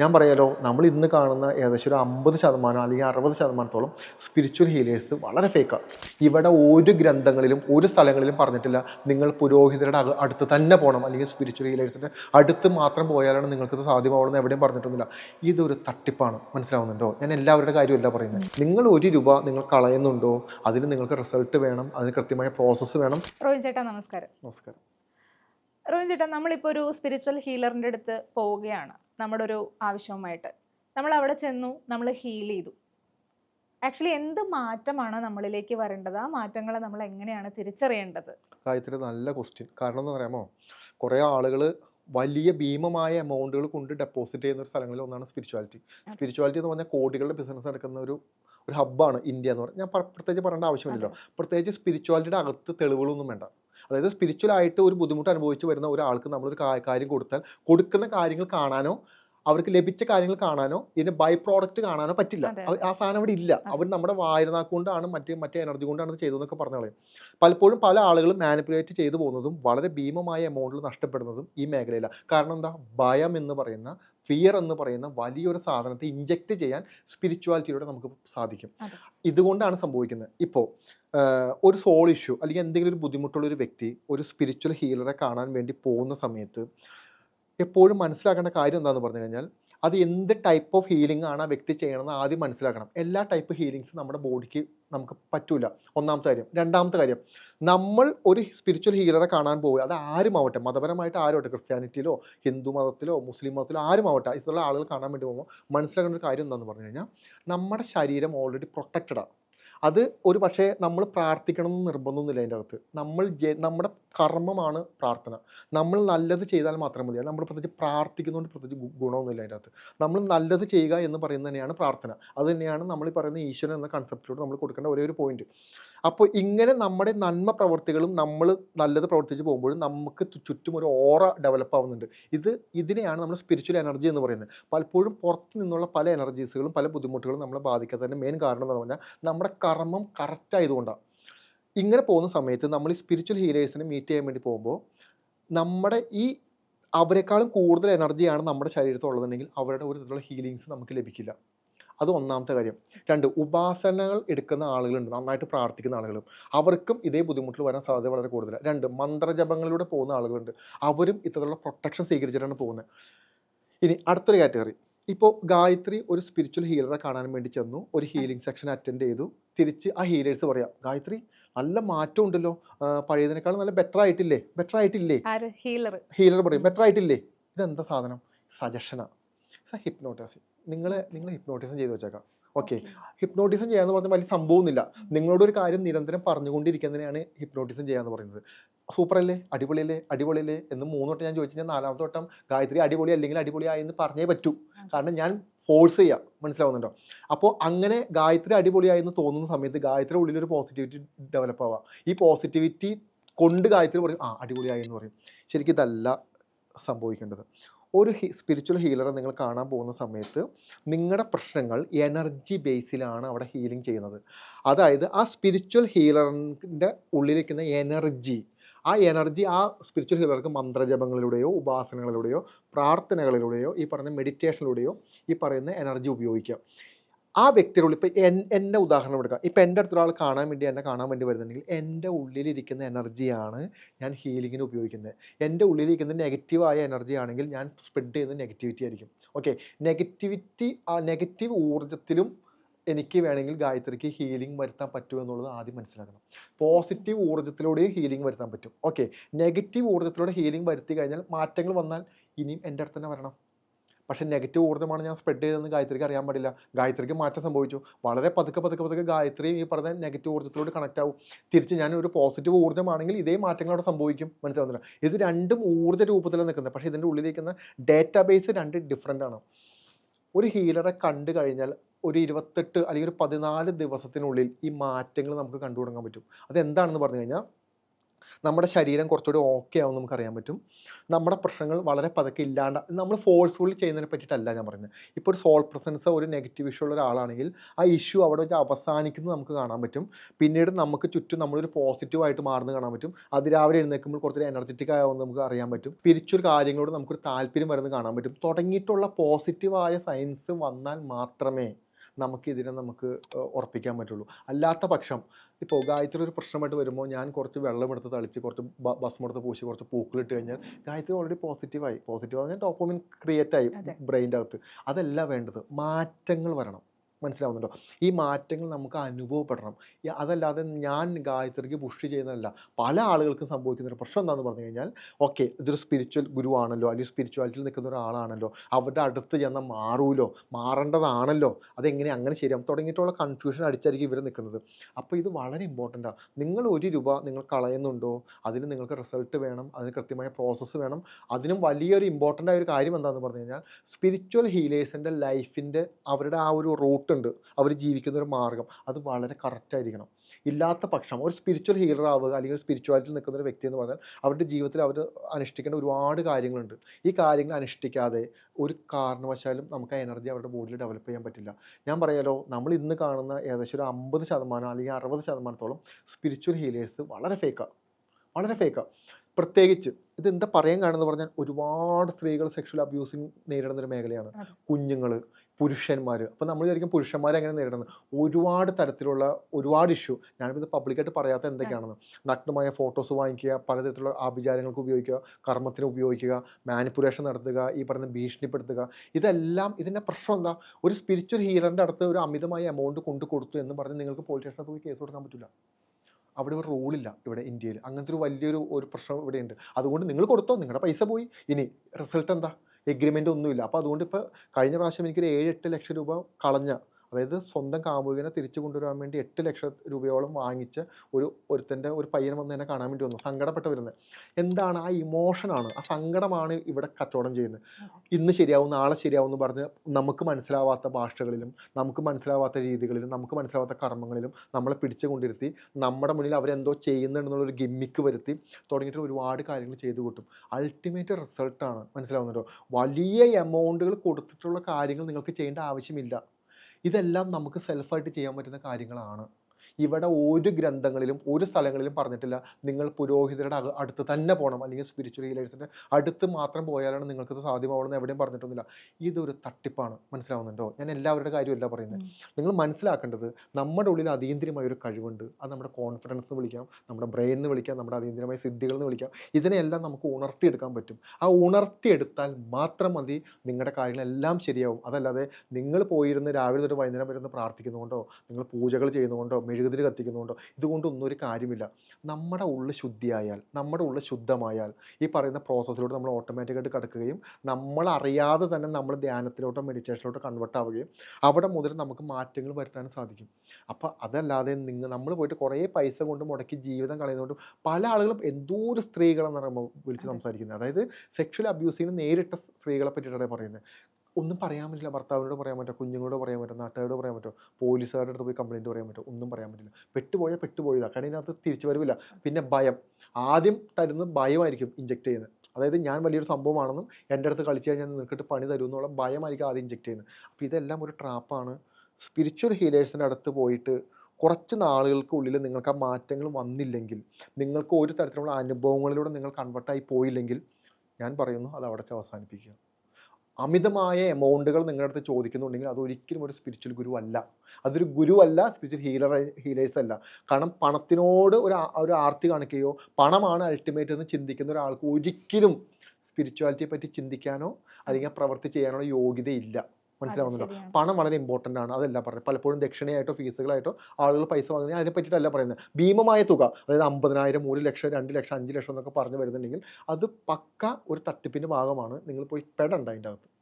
ഞാൻ പറയാലോ നമ്മൾ ഇന്ന് കാണുന്ന ഏകദേശം ഒരു അമ്പത് ശതമാനം അല്ലെങ്കിൽ അറുപത് ശതമാനത്തോളം സ്പിരിച്വൽ ഹീലേഴ്സ് വളരെ ഫേക്കാണ് ഇവിടെ ഒരു ഗ്രന്ഥങ്ങളിലും ഒരു സ്ഥലങ്ങളിലും പറഞ്ഞിട്ടില്ല നിങ്ങൾ പുരോഹിതരുടെ അടുത്ത് തന്നെ പോകണം അല്ലെങ്കിൽ സ്പിരിച്വൽ ഹീലേഴ്സിന്റെ അടുത്ത് മാത്രം പോയാലാണ് നിങ്ങൾക്കത് സാധ്യമാവുമെന്ന് എവിടെയും പറഞ്ഞിട്ടൊന്നുമില്ല. ഇതൊരു തട്ടിപ്പാണ്. മനസ്സിലാവുന്നുണ്ടോ? ഞാൻ എല്ലാവരുടെ കാര്യമല്ല പറയുന്നത്. നിങ്ങൾ ഒരു രൂപ നിങ്ങൾ കളയുന്നുണ്ടോ? അതിന് നിങ്ങൾക്ക് റിസൾട്ട് വേണം. അതിന് കൃത്യമായ പ്രോസസ്സ് വേണം. റോഹിൻ ചേട്ടാ നമസ്കാരം. നമസ്കാരം. റോഹിൻ ചേട്ടാ നമ്മളിപ്പോൾ ഒരു സ്പിരിച്വൽ ഹീലറിന്റെ അടുത്ത് പോവുകയാണ്. നമ്മുടെ ഒരു ആവശ്യവുമായിട്ട്. നമ്മൾ അവിടെ ചെന്നു നമ്മൾ ഹീൽ ചെയ്തു. ആക്ച്വലി എന്ത് മാറ്റമാണ് നമ്മളിലേക്ക് വരേണ്ടത്? ആ മാറ്റങ്ങളെ നമ്മൾ എങ്ങനെയാണ് തിരിച്ചറിയേണ്ടത്? കാര്യത്തിൽ നല്ല ക്വസ്റ്റ്യൻ കാരണം എന്താ പറയുമോ? കുറേ ആളുകൾ വലിയ ഭീമമായ എമൗണ്ടുകൾ കൊണ്ട് ഡെപ്പോസിറ്റ് ചെയ്യുന്ന ഒരു സ്ഥലങ്ങളിൽ ഒന്നാണ് സ്പിരിച്വാലിറ്റി സ്പിരിച്വാലിറ്റി എന്ന് പറഞ്ഞാൽ കോടികളുടെ ബിസിനസ് നടക്കുന്ന ഒരു ഒരു ഹബ്ബാണ് ഇന്ത്യ എന്ന് പറഞ്ഞാൽ. ഞാൻ പ്രത്യേകിച്ച് പറയേണ്ട ആവശ്യമില്ലല്ലോ. പ്രത്യേകിച്ച് സ്പിരിച്വാലിറ്റിയുടെ അകത്ത് തെളിവുകളൊന്നും വേണ്ട. അതായത് സ്പിരിച്വൽ ആയിട്ട് ഒരു ബുദ്ധിമുട്ട് അനുഭവിച്ച് വരുന്ന ഒരാൾക്ക് നമ്മളൊരു കാര്യം കൊടുത്താൽ കൊടുക്കുന്ന കാര്യങ്ങൾ കാണാനോ അവർക്ക് ലഭിച്ച കാര്യങ്ങൾ കാണാനോ ഇതിന്റെ ബൈ പ്രോഡക്റ്റ് കാണാനോ പറ്റില്ല. ആ ഫാൻ അവിടെ ഇല്ല. അവർ നമ്മുടെ വായനാക്ക് കൊണ്ടാണ് മറ്റേ മറ്റേ എനർജി കൊണ്ടാണ് ചെയ്തതെന്നൊക്കെ പറഞ്ഞു കളയും പലപ്പോഴും പല ആളുകളും മാനിപ്പുലേറ്റ് ചെയ്തു പോകുന്നതും വളരെ ഭീമമായ എമൗണ്ടിൽ നഷ്ടപ്പെടുന്നതും ഈ മേഖലയിലാണ് കാരണം എന്താ? ഭയം എന്ന് പറയുന്ന ഫിയർ എന്ന് പറയുന്ന വലിയൊരു സാധനത്തെ ഇഞ്ചെക്ട് ചെയ്യാൻ സ്പിരിച്വാലിറ്റിയിലൂടെ നമുക്ക് സാധിക്കും. ഇതുകൊണ്ടാണ് സംഭവിക്കുന്നത്. ഇപ്പോൾ ഒരു സോൾ ഇഷ്യൂ അല്ലെങ്കിൽ എന്തെങ്കിലും ഒരു ബുദ്ധിമുട്ടുള്ള ഒരു വ്യക്തി ഒരു സ്പിരിച്വൽ ഹീലറെ കാണാൻ വേണ്ടി പോകുന്ന സമയത്ത് എപ്പോഴും മനസ്സിലാക്കേണ്ട കാര്യം എന്താണെന്ന് പറഞ്ഞു കഴിഞ്ഞാൽ അത് എന്ത് ടൈപ്പ് ഓഫ് ഹീലിംഗ് ആണ് ആ വ്യക്തി ചെയ്യണമെന്ന് ആദ്യം മനസ്സിലാക്കണം. എല്ലാ ടൈപ്പ് ഹീലിങ്സ് നമ്മുടെ ബോഡിക്ക് നമുക്ക് പറ്റൂല. ഒന്നാമത്തെ കാര്യം. രണ്ടാമത്തെ കാര്യം നമ്മൾ ഒരു സ്പിരിച്വൽ ഹീലറെ കാണാൻ പോകുക അത് ആരും ആവട്ടെ മതപരമായിട്ട് ആരും ആവട്ടെ ക്രിസ്ത്യാനിറ്റിയിലോ ഹിന്ദു മതത്തിലോ മുസ്ലിം മതത്തിലോ ആരും ആവട്ടെ ഇതുള്ള ആളുകൾ കാണാൻ വേണ്ടി പോകുമ്പോൾ മനസ്സിലാക്കേണ്ട ഒരു കാര്യം എന്താണെന്ന് പറഞ്ഞു കഴിഞ്ഞാൽ നമ്മുടെ ശരീരം ഓൾറെഡി പ്രൊട്ടക്റ്റഡാണ് അത് ഒരു പക്ഷേ നമ്മൾ പ്രാർത്ഥിക്കണം എന്ന് നിർബന്ധമൊന്നുമില്ല അതിന്റെ അകത്ത്. നമ്മൾ നമ്മുടെ കർമ്മമാണ് പ്രാർത്ഥന. നമ്മൾ നല്ലത് ചെയ്താൽ മാത്രം മതി. നമ്മൾ പ്രത്യേകിച്ച് പ്രാർത്ഥിക്കുന്നതുകൊണ്ട് പ്രത്യേകിച്ച് ഗുണമൊന്നുമില്ല അതിന്റെ അകത്ത്. നമ്മൾ നല്ലത് ചെയ്യുക എന്ന് പറയുന്നത് തന്നെയാണ് പ്രാർത്ഥന. അത് തന്നെയാണ് നമ്മൾ പറയുന്ന ഈശ്വരൻ എന്ന കൺസെപ്റ്റിലൂടെ നമ്മൾ കൊടുക്കേണ്ട ഒരേ ഒരു പോയിന്റ് അപ്പോൾ ഇങ്ങനെ നമ്മുടെ നന്മ പ്രവർത്തികളും നമ്മൾ നല്ലത് പ്രവർത്തിച്ച് പോകുമ്പോഴും നമുക്ക് ചുറ്റും ഒരു ഓറ ഡെവലപ്പ് ആവുന്നുണ്ട്. ഇത് ഇതിനെയാണ് നമ്മൾ സ്പിരിച്വൽ എനർജി എന്ന് പറയുന്നത്. പലപ്പോഴും പുറത്ത് നിന്നുള്ള പല എനർജീസുകളും പല ബുദ്ധിമുട്ടുകളും നമ്മളെ ബാധിക്കാത്തതിന്റെ മെയിൻ കാരണം എന്ന് പറഞ്ഞാൽ നമ്മുടെ കർമ്മം കറക്റ്റ് ആയതുകൊണ്ടാണ് ഇങ്ങനെ പോകുന്ന സമയത്ത് നമ്മൾ ഈ സ്പിരിച്വൽ ഹീലേഴ്സിനെ മീറ്റ് ചെയ്യാൻ വേണ്ടി പോകുമ്പോൾ നമ്മുടെ ഈ അവരെക്കാളും കൂടുതൽ എനർജിയാണ് നമ്മുടെ ശരീരത്തിൽ ഉള്ളതെന്നുണ്ടെങ്കിൽ അവരുടെ ഒരു തരത്തിലുള്ള ഹീലിങ്സ് നമുക്ക് ലഭിക്കില്ല. അത് ഒന്നാമത്തെ കാര്യം. രണ്ട് ഉപാസനകൾ എടുക്കുന്ന ആളുകളുണ്ട്. നന്നായിട്ട് പ്രാർത്ഥിക്കുന്ന ആളുകളും. അവർക്കും ഇതേ ബുദ്ധിമുട്ടിൽ വരാൻ സാധ്യത വളരെ കൂടുതലാണ് രണ്ട് മന്ത്രജപങ്ങളിലൂടെ പോകുന്ന ആളുകളുണ്ട്. അവരും ഇത്തരത്തിലുള്ള പ്രൊട്ടക്ഷൻ സ്വീകരിച്ചിട്ടാണ് പോകുന്നത് ഇനി അടുത്തൊരു കാറ്റഗറി ഇപ്പോൾ ഗായത്രി ഒരു സ്പിരിച്വൽ ഹീലറെ കാണാൻ വേണ്ടി ചെന്നു. ഒരു ഹീലിംഗ് സെക്ഷൻ അറ്റൻഡ് ചെയ്തു. തിരിച്ച് ആ ഹീലേഴ്സ് പറയാം ഗായത്രി നല്ല മാറ്റം ഉണ്ടല്ലോ. പഴയതിനേക്കാൾ പഴയതിനേക്കാളും നല്ല ബെറ്റർ ആയിട്ടില്ലേ? ബെറ്റർ ആയിട്ടില്ലേ? ഹീലർ ഹീലർ പറയും ബെറ്റർ ആയിട്ടില്ലേ? ഇതെന്താ സാധനം? സജഷനാണ് ഹിപ്നോട്ടിസം നിങ്ങൾ നിങ്ങൾ ഹിപ്നോട്ടിസം ചെയ്ത് വെച്ചേക്കാം. ഓക്കെ ഹിപ്നോട്ടിസം ചെയ്യാന്ന് പറഞ്ഞാൽ വലിയ സംഭവമൊന്നുമില്ല. നിങ്ങളോട് ഒരു കാര്യം നിരന്തരം പറഞ്ഞുകൊണ്ടിരിക്കുന്നതിനാണ് ഹിപ്നോട്ടിസം ചെയ്യാന്ന് പറയുന്നത്. സൂപ്പർ അല്ലേ? അടിപൊളിയല്ലേ? അടിപൊളിയല്ലേ? എന്ന് മൂന്ന് വട്ടം ഞാൻ ചോദിച്ചു ഞാൻ നാലാമത്തെ വട്ടം ഗായത്രി അടിപൊളി അല്ലെങ്കിൽ അടിപൊളിയായി എന്ന് പറഞ്ഞേ പറ്റൂ. കാരണം ഞാൻ ഫോഴ്സ് ചെയ്യാം. മനസ്സിലാവുന്നുണ്ടോ? അപ്പോൾ അങ്ങനെ ഗായത്രി അടിപൊളിയായി എന്ന് തോന്നുന്ന സമയത്ത് ഗായത്രി ഉള്ളിൽ ഒരു പോസിറ്റിവിറ്റി ഡെവലപ്പ് ആവുക ഈ പോസിറ്റിവിറ്റി കൊണ്ട് ഗായത്രി പറയും ആ അടിപൊളിയായി എന്ന് പറയും. ശരിക്കും ഇതല്ല സംഭവിക്കേണ്ടത്. ഒരു സ്പിരിച്വൽ ഹീലറെ നിങ്ങൾ കാണാൻ പോകുന്ന സമയത്ത് നിങ്ങളുടെ പ്രശ്നങ്ങൾ എനർജി ബേസിലാണ് അവിടെ ഹീലിംഗ് ചെയ്യുന്നത്. അതായത് ആ സ്പിരിച്വൽ ഹീലറിന്റെ ഉള്ളിലിരിക്കുന്ന എനർജി ആ എനർജി ആ സ്പിരിച്വൽ ഹീലർക്ക് മന്ത്രജപങ്ങളിലൂടെയോ ഉപാസനകളിലൂടെയോ പ്രാർത്ഥനകളിലൂടെയോ ഈ പറയുന്ന മെഡിറ്റേഷനിലൂടെയോ ഈ പറയുന്ന എനർജി ഉപയോഗിക്കാം. ആ വ്യക്തിയുടെ ഇപ്പോൾ ഇപ്പം എൻ എന്റെ ഉദാഹരണം എടുക്കാം. ഇപ്പോൾ എന്റെ അടുത്തൊരാൾ കാണാൻ വേണ്ടി എന്നെ കാണാൻ വേണ്ടി വരുന്നുണ്ടെങ്കിൽ എന്റെ ഉള്ളിലിരിക്കുന്ന എനർജിയാണ് ഞാൻ ഹീലിങ്ങിന് ഉപയോഗിക്കുന്നത്. എന്റെ ഉള്ളിലിരിക്കുന്ന നെഗറ്റീവായ എനർജി ആണെങ്കിൽ ഞാൻ സ്പ്രെഡ് ചെയ്യുന്നത് നെഗറ്റിവിറ്റി ആയിരിക്കും. ഓക്കെ നെഗറ്റിവിറ്റി ആ നെഗറ്റീവ് ഊർജത്തിലും എനിക്ക് വേണമെങ്കിൽ ഗായത്രിക്ക് ഹീലിംഗ് വരുത്താൻ പറ്റും എന്നുള്ളത് ആദ്യം മനസ്സിലാക്കണം. പോസിറ്റീവ് ഊർജത്തിലൂടെയും ഹീലിംഗ് വരുത്താൻ പറ്റും. ഓക്കെ നെഗറ്റീവ് ഊർജത്തിലൂടെ ഹീലിംഗ് വരുത്തി കഴിഞ്ഞാൽ മാറ്റങ്ങൾ വന്നാൽ ഇനിയും എന്റെ അടുത്ത് തന്നെ വരണം. പക്ഷേ നെഗറ്റീവ് ഊർജമാണ് ഞാൻ സ്പ്രെഡ് ചെയ്തതെന്ന് ഗായത്രിക്ക് അറിയാൻ പാടില്ല. ഗായത്രിക്ക് മാറ്റം സംഭവിച്ചു. വളരെ പതുക്കെ പതുക്കെ പതുക്കെ ഗായത്രിയും ഈ പറഞ്ഞ നെഗറ്റീവ് ഊർജത്തിലോട് കണക്ട് ആവും. തിരിച്ച് ഞാൻ ഒരു പോസിറ്റീവ് ഊർജമാണെങ്കിൽ ഇതേ മാറ്റങ്ങൾ അവിടെ സംഭവിക്കും. മനസ്സിലാവുന്നില്ല ഇത് രണ്ടും ഊർജ രൂപത്തിലാണ് നിൽക്കുന്നത്. പക്ഷേ ഇതിന്റെ ഉള്ളിലിരിക്കുന്ന ഡേറ്റാബേസ് രണ്ട് ഡിഫറെന്റ് ആണ്. ഒരു ഹീലറെ കണ്ടു കഴിഞ്ഞാൽ ഒരു ഇരുപത്തെട്ട് അല്ലെങ്കിൽ ഒരു പതിനാല് ദിവസത്തിനുള്ളിൽ ഈ മാറ്റങ്ങൾ നമുക്ക് കണ്ടു തുടങ്ങാൻ പറ്റും. അതെന്താണെന്ന് പറഞ്ഞു കഴിഞ്ഞാൽ നമ്മുടെ ശരീരം കുറച്ചുകൂടി ഓക്കെ ആവും നമുക്ക് അറിയാൻ പറ്റും. നമ്മുടെ പ്രശ്നങ്ങൾ വളരെ പതുക്കെ ഇല്ലാണ്ട് നമ്മൾ ഫോഴ്സ്ഫുള്ളി ചെയ്യുന്നതിനെ പറ്റിയിട്ടല്ല ഞാൻ പറയുന്നത്. ഇപ്പോൾ ഒരു സോൾ പ്രസൻസ് ഒരു നെഗറ്റീവ് ഇഷ്യൂ ഉള്ള ഒരാളാണെങ്കിൽ ആ ഇഷ്യൂ അവിടെ വെച്ച് അവസാനിക്കുന്നത് നമുക്ക് കാണാൻ പറ്റും. പിന്നീട് നമുക്ക് ചുറ്റും നമ്മളൊരു പോസിറ്റീവായിട്ട് മാറുന്നത് കാണാൻ പറ്റും. അതിരാവിലെ എഴുന്നേൽക്കുമ്പോൾ കുറച്ചൊരു എനർജറ്റിക് ആവുമെന്ന് നമുക്ക് അറിയാൻ പറ്റും. പിരിച്ചൊരു കാര്യങ്ങളോട് നമുക്കൊരു താല്പര്യം വരുന്നത് കാണാൻ പറ്റും. തുടങ്ങിയിട്ടുള്ള പോസിറ്റീവായ സയൻസ് വന്നാൽ മാത്രമേ നമുക്കിതിനെ നമുക്ക് ഉറപ്പിക്കാൻ പറ്റുള്ളൂ. അല്ലാത്ത പക്ഷം ഇപ്പോൾ ഗായത്രി ഒരു പ്രശ്നമായിട്ട് വരുമ്പോൾ ഞാൻ കുറച്ച് വെള്ളമെടുത്ത് തളിച്ച് കുറച്ച് ഭസ്മെടുത്ത് പൂശി കുറച്ച് പൂക്കളിട്ട് കഴിഞ്ഞാൽ ഗായത്രി ഓൾറെഡി പോസിറ്റീവായി പോസിറ്റീവ് പറഞ്ഞാൽ ഡോപ്പോമിൻ ക്രിയേറ്റ് ആയി. ബ്രെയിന്റെ അകത്ത് അതല്ല വേണ്ടത്. മാറ്റങ്ങൾ വരണം. മനസ്സിലാവുന്നുണ്ടോ? ഈ മാറ്റങ്ങൾ നമുക്ക് അനുഭവപ്പെടണം. അതല്ലാതെ ഞാൻ ഗായത്രിക്ക് പുഷ് ചെയ്യുന്നതല്ല. പല ആളുകൾക്കും സംഭവിക്കുന്ന ഒരു പ്രശ്നം എന്താണെന്ന് പറഞ്ഞു കഴിഞ്ഞാൽ ഓക്കെ ഇതൊരു സ്പിരിച്വൽ ഗുരുവാണല്ലോ അല്ലെങ്കിൽ സ്പിരിച്വാലിറ്റിയിൽ നിൽക്കുന്ന ഒരാളാണല്ലോ അവരുടെ അടുത്ത് ചെന്നാൽ മാറൂലോ മാറേണ്ടതാണല്ലോ അതെങ്ങനെ അങ്ങനെ ശരിയാവും തുടങ്ങിയിട്ടുള്ള കൺഫ്യൂഷൻ അടിച്ചായിരിക്കും ഇവർ നിൽക്കുന്നത്. അപ്പോൾ ഇത് വളരെ ഇമ്പോർട്ടന്റ് ആണ് നിങ്ങൾ ഒരു രൂപ നിങ്ങൾ കളയുന്നുണ്ടോ? അതിന് നിങ്ങൾക്ക് റിസൾട്ട് വേണം അതിന് കൃത്യമായ പ്രോസസ്സ് വേണം. അതിനും വലിയൊരു ഇമ്പോർട്ടന്റ് ആയ ഒരു കാര്യം എന്താണെന്ന് പറഞ്ഞു കഴിഞ്ഞാൽ സ്പിരിച്വൽ ഹീലേഴ്സിന്റെ ലൈഫിന്റെ അവരുടെ ആ ഒരു റൂട്ട് ഉണ്ട് അവർ ജീവിക്കുന്ന ഒരു മാർഗം. അത് വളരെ കറക്റ്റായിരിക്കണം ഇല്ലാത്ത പക്ഷം ഒരു സ്പിരിച്വൽ ഹീലർ ആവുക അല്ലെങ്കിൽ സ്പിരിച്വാലിറ്റിയിൽ നിൽക്കുന്ന ഒരു വ്യക്തി എന്ന് പറഞ്ഞാൽ അവരുടെ ജീവിതത്തിൽ അവർ അനുഷ്ഠിക്കേണ്ട ഒരുപാട് കാര്യങ്ങളുണ്ട്. ഈ കാര്യങ്ങൾ അനുഷ്ഠിക്കാതെ ഒരു കാരണവശാലും നമുക്ക് ആ എനർജി അവരുടെ ബോഡിയിൽ ഡെവലപ്പ് ചെയ്യാൻ പറ്റില്ല. ഞാൻ പറയാലോ നമ്മൾ ഇന്ന് കാണുന്ന ഏകദേശം ഒരു അമ്പത് ശതമാനം അല്ലെങ്കിൽ അറുപത് ശതമാനത്തോളം സ്പിരിച്വൽ ഹീലേഴ്സ് വളരെ ഫേക്കാണ് വളരെ ഫേക്കാണ് പ്രത്യേകിച്ച് ഇത് എന്താ പറയാൻ കാണുന്നത് പറഞ്ഞാൽ ഒരുപാട് സ്ത്രീകൾ സെക്ഷൽ അബ്യൂസിങ് നേരിടുന്ന ഒരു മേഖലയാണ്. കുഞ്ഞുങ്ങൾ പുരുഷന്മാർ അപ്പോൾ നമ്മൾ വിചാരിക്കും പുരുഷന്മാരെ എങ്ങനെ നേരിടുന്നത് ഒരുപാട് തരത്തിലുള്ള ഒരുപാട് ഇഷ്യൂ ഞാനിപ്പോൾ ഇത് പബ്ലിക്കായിട്ട് പറയാത്ത എന്തൊക്കെയാണെന്ന്. നഗ്നമായ ഫോട്ടോസ് വാങ്ങിക്കുക പലതരത്തിലുള്ള ആഭിചാരങ്ങൾക്ക് ഉപയോഗിക്കുക കർമ്മത്തിന് ഉപയോഗിക്കുക മാനിപ്പുലേഷൻ നടത്തുക ഈ പറയുന്ന ഭീഷണിപ്പെടുത്തുക. ഇതെല്ലാം ഇതിന്റെ പ്രശ്നം എന്താ? ഒരു സ്പിരിച്വൽ ഹീലറിന്റെ അടുത്ത് ഒരു അമിതമായ എമൗണ്ട് കൊണ്ടു കൊടുത്തു എന്ന് പറഞ്ഞ് നിങ്ങൾക്ക് പോലീസ് സ്റ്റേഷനിൽ പോയി കേസ് കൊടുക്കാൻ പറ്റില്ല അവിടെ ഒരു റൂളില്ല ഇവിടെ ഇന്ത്യയിൽ. അങ്ങനത്തെ ഒരു വലിയൊരു ഒരു പ്രശ്നം ഇവിടെയുണ്ട്. അതുകൊണ്ട് നിങ്ങൾ കൊടുത്തോ നിങ്ങളുടെ പൈസ പോയി. ഇനി റിസൾട്ട് എന്താ? എഗ്രിമെന്റ് ഒന്നുമില്ല. അപ്പോൾ അതുകൊണ്ട് ഇപ്പോൾ കഴിഞ്ഞ പ്രാവശ്യം എനിക്കൊരു ഏഴ് എട്ട് ലക്ഷം രൂപ കളഞ്ഞ അതായത് സ്വന്തം കാമുകിനെ തിരിച്ചു കൊണ്ടുവരാൻ വേണ്ടി എട്ട് ലക്ഷം രൂപയോളം വാങ്ങിച്ച് ഒരു ഒരുത്തന്റെ ഒരു പയ്യൻ വന്ന് എന്നെ കാണാൻ വേണ്ടി വന്നു. സങ്കടപ്പെട്ട് വരുന്നത് എന്താണ് ആ ഇമോഷനാണ് ആ സങ്കടമാണ് ഇവിടെ കച്ചവടം ചെയ്യുന്നത്. ഇന്ന് ശരിയാവും നാളെ ശരിയാവും എന്ന് പറഞ്ഞ് നമുക്ക് മനസ്സിലാവാത്ത ഭാഷകളിലും നമുക്ക് മനസ്സിലാവാത്ത രീതികളിലും നമുക്ക് മനസ്സിലാവാത്ത കർമ്മങ്ങളിലും നമ്മളെ പിടിച്ചു കൊണ്ടിരുത്തി നമ്മുടെ മുന്നിൽ അവരെന്തോ ചെയ്യുന്നുണ്ടെന്നുള്ളൊരു ഗിമ്മിക്ക് വരുത്തി തുടങ്ങിയിട്ട് ഒരുപാട് കാര്യങ്ങൾ ചെയ്തു കൂട്ടും. അൾട്ടിമേറ്റ് റിസൾട്ടാണ് മനസ്സിലാവുന്നുണ്ടോ? വലിയ എമൗണ്ടുകൾ കൊടുത്തിട്ടുള്ള കാര്യങ്ങൾ നിങ്ങൾക്ക് ചെയ്യേണ്ട ആവശ്യമില്ല. ഇതെല്ലാം നമുക്ക് സെൽഫായിട്ട് ചെയ്യാൻ പറ്റുന്ന കാര്യങ്ങളാണ്. ഇവിടെ ഒരു ഗ്രന്ഥങ്ങളിലും ഒരു സ്ഥലങ്ങളിലും പറഞ്ഞിട്ടില്ല. നിങ്ങൾ പുരോഹിതരുടെ അടുത്ത് തന്നെ പോകണം അല്ലെങ്കിൽ സ്പിരിച്വൽ ഹീലേഴ്സിന്റെ അടുത്ത് മാത്രം പോയാലാണ് നിങ്ങൾക്കത് സാധ്യമാവണമെന്ന് എവിടെയും പറഞ്ഞിട്ടൊന്നുമില്ല. ഇതൊരു തട്ടിപ്പാണ്. മനസ്സിലാവുന്നുണ്ടോ? ഞാൻ എല്ലാവരുടെ കാര്യമല്ല പറയുന്നത്. നിങ്ങൾ മനസ്സിലാക്കേണ്ടത് നമ്മുടെ ഉള്ളിൽ അതീന്ദ്രിയമായ ഒരു കഴിവുണ്ട്. അത് നമ്മുടെ കോൺഫിഡൻസ് എന്ന് വിളിക്കാം. നമ്മുടെ ബ്രെയിൻ എന്ന് വിളിക്കാം. നമ്മുടെ അതീന്ദ്രിയമായ സിദ്ധികൾ എന്ന് വിളിക്കാം. ഇതിനെല്ലാം നമുക്ക് ഉണർത്തിയെടുക്കാൻ പറ്റും. ആ ഉണർത്തിയെടുത്താൽ മാത്രം മതി നിങ്ങളുടെ കാര്യങ്ങളെല്ലാം ശരിയാവും. അതല്ലാതെ നിങ്ങൾ പോയിരുന്ന് രാവിലെ തൊട്ട് വൈകുന്നേരം വരുന്ന പ്രാർത്ഥിക്കുന്നതുകൊണ്ടോ നിങ്ങൾ പൂജകൾ ചെയ്യുന്നതുകൊണ്ടോ മെഴുകുതിരി കത്തിക്കുന്നുണ്ടോ ഇതുകൊണ്ടൊന്നും ഒരു കാര്യമില്ല. നമ്മുടെ ഉള്ളിൽ ശുദ്ധിയായാൽ നമ്മുടെ ഉള്ളിൽ ശുദ്ധമായാൽ ഈ പറയുന്ന പ്രോസസ്സിലൂടെ നമ്മൾ ഓട്ടോമാറ്റിക്കായിട്ട് കിടക്കുകയും നമ്മൾ അറിയാതെ തന്നെ നമ്മൾ ധ്യാനത്തിലോട്ടോ മെഡിറ്റേഷനിലോട്ടോ കൺവേർട്ട് ആവുകയും അവിടെ മുതൽ നമുക്ക് മാറ്റങ്ങൾ വരുത്താൻ സാധിക്കും. അപ്പോൾ അതല്ലാതെ നിങ്ങൾ നമ്മൾ പോയിട്ട് കുറേ പൈസ കൊണ്ട് മുടക്കി ജീവിതം കളയുന്നതുകൊണ്ട് പല ആളുകളും എന്തോ ഒരു സ്ത്രീകളെന്ന് പറയുമ്പോൾ വിളിച്ച്. സംസാരിക്കുന്നത്. അതായത് സെക്ഷൽ അബ്യൂസിന് നേരിട്ട സ്ത്രീകളെ പറ്റിയിട്ടാണ് പറയുന്നത്. ഒന്നും പറയാൻ പറ്റില്ല. ഭർത്താവിനോട് പറയാൻ പറ്റുമോ കുഞ്ഞുങ്ങളോട് പറയാൻ പറ്റുമോ നാട്ടുകാരോട് പറയാൻ പറ്റുമോ പോലീസുകാരുടെ അടുത്ത് പോയി കംപ്ലയിന്റ് പറയാൻ പറ്റുമോ ഒന്നും പറയാൻ പറ്റില്ല. പെട്ടുപോയാൽ പെട്ടുപോയതാണ് കാരണം ഇതിനകത്ത് തിരിച്ചു വരവില്ല. പിന്നെ ഭയം. ആദ്യം തരുന്നത് ഭയമായിരിക്കും ഇഞ്ചെക്ട് ചെയ്യുന്നത്. അതായത് ഞാൻ വലിയൊരു സംഭവമാണെന്നും എന്റെ അടുത്ത് കളിച്ച് ഞാൻ നിനക്കിട്ട് പണി തരും എന്നുള്ള ഭയമായിരിക്കും ആദ്യം ഇഞ്ചെക്ട് ചെയ്യുന്നത്. അപ്പോൾ ഇതെല്ലാം ഒരു ട്രാപ്പാണ് സ്പിരിച്വൽ ഹീലേഴ്സിന്റെ അടുത്ത് പോയിട്ട് കുറച്ച് നാളുകൾക്കുള്ളിൽ നിങ്ങൾക്ക് ആ മാറ്റങ്ങൾ വന്നില്ലെങ്കിൽ നിങ്ങൾക്ക് ഒരു തരത്തിലുള്ള അനുഭവങ്ങളിലൂടെ നിങ്ങൾ കൺവെർട്ടായി പോയില്ലെങ്കിൽ ഞാൻ പറയുന്നു അത് അവിടെ അവസാനിപ്പിക്കുക. അമിതമായ എമൗണ്ടുകൾ നിങ്ങളുടെ അടുത്ത് ചോദിക്കുന്നുണ്ടെങ്കിൽ അത് ഒരിക്കലും ഒരു സ്പിരിച്വൽ ഗുരു അല്ല അതൊരു ഗുരു അല്ല സ്പിരിച്വൽ ഹീലർ ഹീലേഴ്സ് അല്ല. കാരണം പണത്തിനോട് ഒരു ഒരു ആർത്തി കാണിക്കുകയോ പണമാണ് അൾട്ടിമേറ്റ് എന്ന് ചിന്തിക്കുന്ന ഒരാൾക്ക് ഒരിക്കലും സ്പിരിച്വാലിറ്റിയെ പറ്റി ചിന്തിക്കാനോ അല്ലെങ്കിൽ പ്രവർത്തി ചെയ്യാനോ യോഗ്യതയില്ല. മനസ്സിലാവുന്നുണ്ടോ? പണം വളരെ ഇമ്പോർട്ടന്റ് ആണ്. അതല്ല പറയുന്നത് പലപ്പോഴും ദക്ഷിണയായിട്ടോ ഫീസുകളായിട്ടോ ആളുകൾ പൈസ വാങ്ങുന്നത് അതിനെ പറ്റിയിട്ടല്ല പറയുന്നത്. ഭീമമായ തുക അതായത് അമ്പതിനായിരം ഒരു ലക്ഷം രണ്ട് ലക്ഷം അഞ്ച് ലക്ഷം എന്നൊക്കെ പറഞ്ഞു വരുന്നുണ്ടെങ്കിൽ അത് പക്ക ഒരു തട്ടിപ്പിന്റെ ഭാഗമാണ്. നിങ്ങൾ പോയി പെടണ്ട അതിന്റെ അകത്ത്.